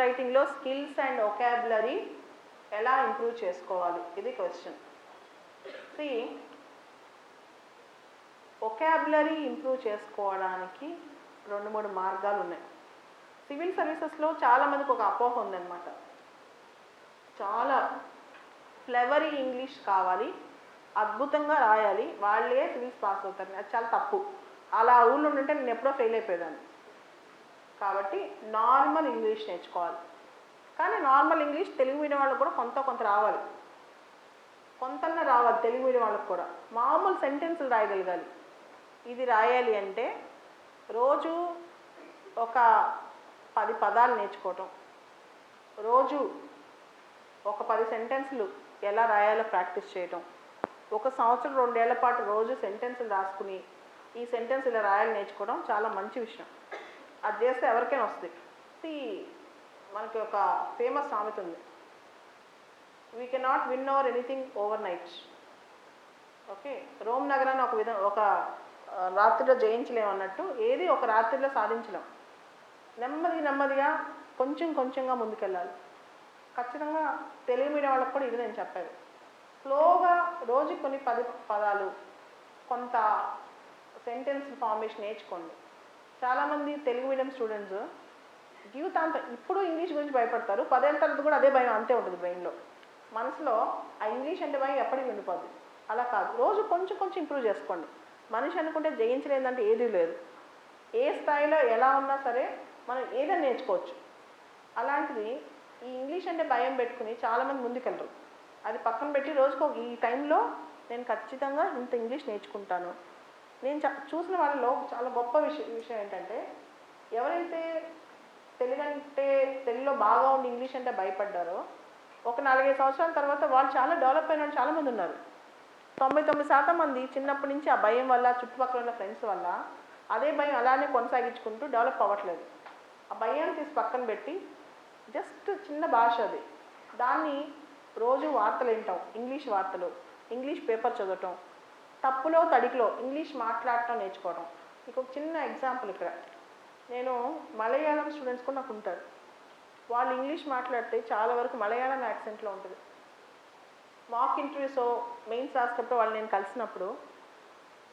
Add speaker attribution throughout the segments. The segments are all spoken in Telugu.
Speaker 1: రైటింగ్లో స్కిల్స్ అండ్ ఒకాబులరీ ఎలా ఇంప్రూవ్ చేసుకోవాలి? ఇది క్వశ్చన్ సి ఒకాబులరీ ఇంప్రూవ్ చేసుకోవడానికి రెండు మూడు మార్గాలు ఉన్నాయి. సివిల్ సర్వీసెస్లో చాలామందికి ఒక అపోహ ఉందన్నమాట. చాలా ఫ్లెవరీ ఇంగ్లీష్ కావాలి అద్భుతంగా రాయాలి వాళ్ళే సివిల్స్ పాస్ అవుతారు అది చాలా తప్పు. అలా ఊళ్ళో ఉంటే నేను ఎప్పుడో ఫెయిల్ అయిపోయేదాన్ని. కాబట్టి నార్మల్ ఇంగ్లీష్ నేర్చుకోవాలి. కానీ నార్మల్ ఇంగ్లీష్ తెలుగు మీడియం వాళ్ళకి కూడా కొంత కొంత రావాలి. కొంతన్నా రావాలి తెలుగు మీడియం వాళ్ళకు కూడా. మామూలు సెంటెన్సులు రాయగలగాలి. ఇది రాయాలి అంటే రోజు ఒక పది పదాలు నేర్చుకోవటం. రోజు ఒక పది సెంటెన్సులు ఎలా రాయాలో ప్రాక్టీస్ చేయటం. ఒక సంవత్సరం రెండేళ్ళ పాటు రోజు సెంటెన్సులు రాసుకుని ఈ సెంటెన్స్ ఇలా రాయాలి నేర్చుకోవడం చాలా మంచి విషయం. అది చేస్తే ఎవరికైనా వస్తుంది మనకి ఒక ఫేమస్ సామెత ఉంది. We cannot win over anything overnight okay Rome నగరాన్ని ఒక విధం ఒక రాత్రిలో రాత్రిలో జయించలేమన్నట్టు ఏది ఒక రాత్రిలో సాధించలేం. నెమ్మది నెమ్మదిగా కొంచెం కొంచెంగా ముందుకెళ్ళాలి. ఖచ్చితంగా తెలుగు మీడియం వాళ్ళకి కూడా ఇది నేను చెప్పేది. స్లోగా రోజు కొన్ని పది పదాలు కొంత సెంటెన్స్ ఫార్మేషన్ నేర్చుకోండి. చాలామంది తెలుగు మీడియం స్టూడెంట్స్ జీవితాంతం ఇప్పుడు ఇంగ్లీష్ గురించి భయపడతారు పదేళ్ళ తర్వాత కూడా అదే భయం అంతే ఉంటుంది బ్రెయిన్లో మనసులో ఆ ఇంగ్లీష్ అంటే భయం ఎప్పటికీ ఉండిపోద్ది. అలా కాదు. రోజు కొంచెం కొంచెం ఇంప్రూవ్ చేసుకోండి. మనిషి అనుకుంటే జయించలేదంటే ఏదీ లేదు. ఏ స్థాయిలో ఎలా ఉన్నా సరే మనం ఏదైనా నేర్చుకోవచ్చు. అలాంటిది ఈ ఇంగ్లీష్ అంటే భయం పెట్టుకుని చాలామంది ముందుకెళ్ళరు అది పక్కన పెట్టి రోజుకో ఈ టైంలో నేను ఖచ్చితంగా ఇంత ఇంగ్లీష్ నేర్చుకుంటాను. నేను చ చూసిన వాళ్ళలో చాలా గొప్ప విషయం విషయం ఏంటంటే ఎవరైతే తెలుగు అంటే తెలుగులో బాగా ఉండి ఇంగ్లీష్ అంటే భయపడ్డారో ఒక నాలుగైదు సంవత్సరాల తర్వాత వాళ్ళు చాలా డెవలప్ అయిన వాళ్ళు చాలామంది ఉన్నారు. తొంభై తొమ్మిది శాతం మంది చిన్నప్పటి నుంచి ఆ భయం వల్ల చుట్టుపక్కల ఉన్న ఫ్రెండ్స్ వల్ల అదే భయం అలానే కొనసాగించుకుంటూ డెవలప్ అవ్వట్లేదు. ఆ భయాన్ని తీసి పక్కన పెట్టి జస్ట్ చిన్న భాష అది. దాన్ని రోజు వార్తలు వింటాం ఇంగ్లీష్ వార్తలు ఇంగ్లీష్ పేపర్ చదవటం తప్పులో తడికిలో ఇంగ్లీష్ మాట్లాడటం నేర్చుకోవడం. మీకు ఒక చిన్న ఎగ్జాంపుల్ ఇక్కడ. నేను మలయాళం స్టూడెంట్స్ కూడా నాకు ఉంటారు. వాళ్ళు ఇంగ్లీష్ మాట్లాడితే చాలా వరకు మలయాళం యాక్సెంట్లో ఉంటుంది. మాక్ ఇంటర్వ్యూసో మెయిన్స్ రాసేటప్పుడు వాళ్ళు నేను కలిసినప్పుడు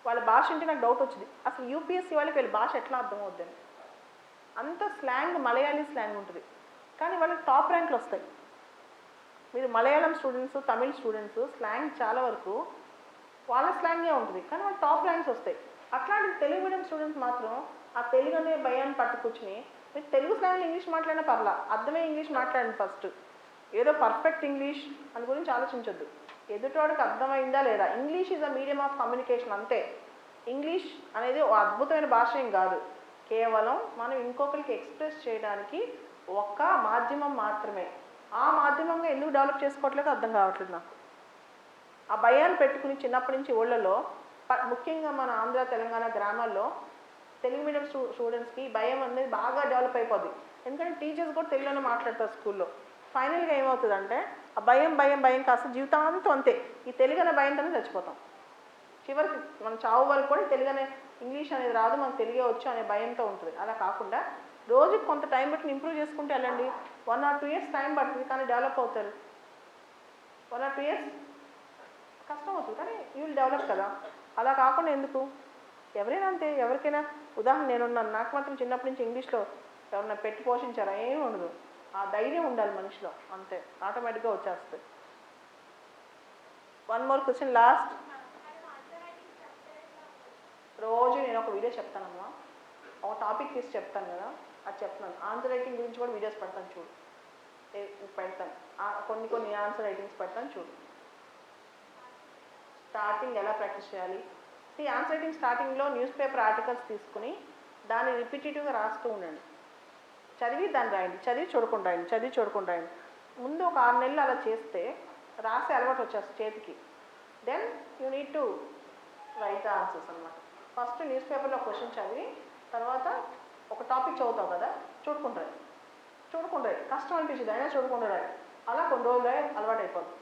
Speaker 1: వాళ్ళ భాష అంటే నాకు డౌట్ వచ్చింది. అసలు యూపీఎస్సీ వాళ్ళకి వీళ్ళ భాష ఎట్లా అర్థమవుద్దని అంత స్లాంగ్ మలయాళీ స్లాంగ్ ఉంటుంది. కానీ వాళ్ళకి టాప్ ర్యాంకులు వస్తాయి. మీరు Malayalam students Tamil students slang చాలా వరకు వాళ్ళ స్లాంగే ఉంటుంది. కానీ వాళ్ళ టాప్ ర్యాంక్స్ వస్తాయి. అట్లాంటి తెలుగు మీడియం స్టూడెంట్స్ మాత్రం ఆ తెలుగు అనే భయాన్ని పట్టుకొచ్చుని మీరు తెలుగు స్లాంగ్లో ఇంగ్లీష్ మాట్లాడినా పర్లా అర్థమే ఇంగ్లీష్ మాట్లాడండి ఫస్ట్ ఏదో పర్ఫెక్ట్ ఇంగ్లీష్ అని గురించి ఆలోచించొద్దు. ఎదుటోడికి అర్థమైందా లేదా? English is a medium of communication అంతే. ఇంగ్లీష్ అనేది ఒక అద్భుతమైన భాష ఏం కాదు. కేవలం మనం ఇంకొకరికి ఎక్స్ప్రెస్ చేయడానికి ఒక్క మాధ్యమం మాత్రమే. ఆ మాధ్యమంగా ఎందుకు డెవలప్ చేసుకోవట్లేదు అర్థం కావట్లేదు నాకు. ఆ భయాన్ని పెట్టుకుని చిన్నప్పటి నుంచి ఊళ్ళలో ప- ముఖ్యంగా మన ఆంధ్ర తెలంగాణ గ్రామాల్లో తెలుగు మీడియం స్టూ స్టూడెంట్స్కి భయం అనేది బాగా డెవలప్ అయిపోద్ది. ఎందుకంటే టీచర్స్ కూడా తెలుగులోనే మాట్లాడతారు స్కూల్లో. ఫైనల్గా ఏమవుతుందంటే ఆ భయం భయం భయం కాస్త జీవితాంతం అంతే. ఈ తెలుగు అనే భయంతోనే చచ్చిపోతాం. చివరికి మన చావు వరకు కూడా తెలుగు అనే ఇంగ్లీష్ అనేది రాదు మనకు తెలుగే వచ్చు అనే భయంతో ఉంటుంది. అలా కాకుండా రోజుకి కొంత టైం బట్టి ఇంప్రూవ్ చేసుకుంటే వెళ్ళండి one or two years time పడుతుంది కానీ డెవలప్ అవుతారు. వన్ ఆర్ టూ ఇయర్స్ కష్టం అవుతుంది. కానీ యూ విల్ డెవలప్ కదా. అలా కాకుండా ఎందుకు? ఎవరైనా అంతే ఎవరికైనా ఉదాహరణ నేనున్నాను. నాకు మాత్రం చిన్నప్పటి నుంచి ఇంగ్లీష్లో ఎవరైనా పెట్టి పోషించారా? ఏమీ ఉండదు. ఆ ధైర్యం ఉండాలి మనిషిలో. అంతే. ఆటోమేటిక్గా వచ్చేస్తుంది. వన్ మోర్ క్వశ్చన్ లాస్ట్ రోజు నేను ఒక వీడియో చెప్తానమ్మా. ఒక టాపిక్ తీసి చెప్తాను కదా. అది చెప్తున్నాను. ఆన్సర్ రైటింగ్ గురించి కూడా వీడియోస్ పెడతాను చూడు. పెడతాను. కొన్ని కొన్ని ఆన్సర్ రైటింగ్స్ పెడతాను చూడు. స్టార్టింగ్ ఎలా ప్రాక్టీస్ చేయాలి? ఈ ఆన్సర్ రైటింగ్ స్టార్టింగ్లో న్యూస్ పేపర్ ఆర్టికల్స్ తీసుకుని దాన్ని రిపీటేటివ్గా రాస్తూ ఉండండి. చదివి దాన్ని రాయండి. చదివి చూడకుండా రాయండి. చదివి చూడకుండా రాయండి. ముందు ఒక ఆరు నెలలు అలా చేస్తే రాసే అలవాటు వచ్చేస్తుంది చేతికి. Then you need to write the answers అనమాట ఫస్ట్ న్యూస్ పేపర్లో క్వశ్చన్ చదివి తర్వాత ఒక టాపిక్ చదువుతావు కదా చూడుకుంటారు చూడుకుంటారు కష్టం అనిపించింది అయినా చూడుకుంటారు అలా కొన్ని రోజులు అలవాటు అయిపోతుంది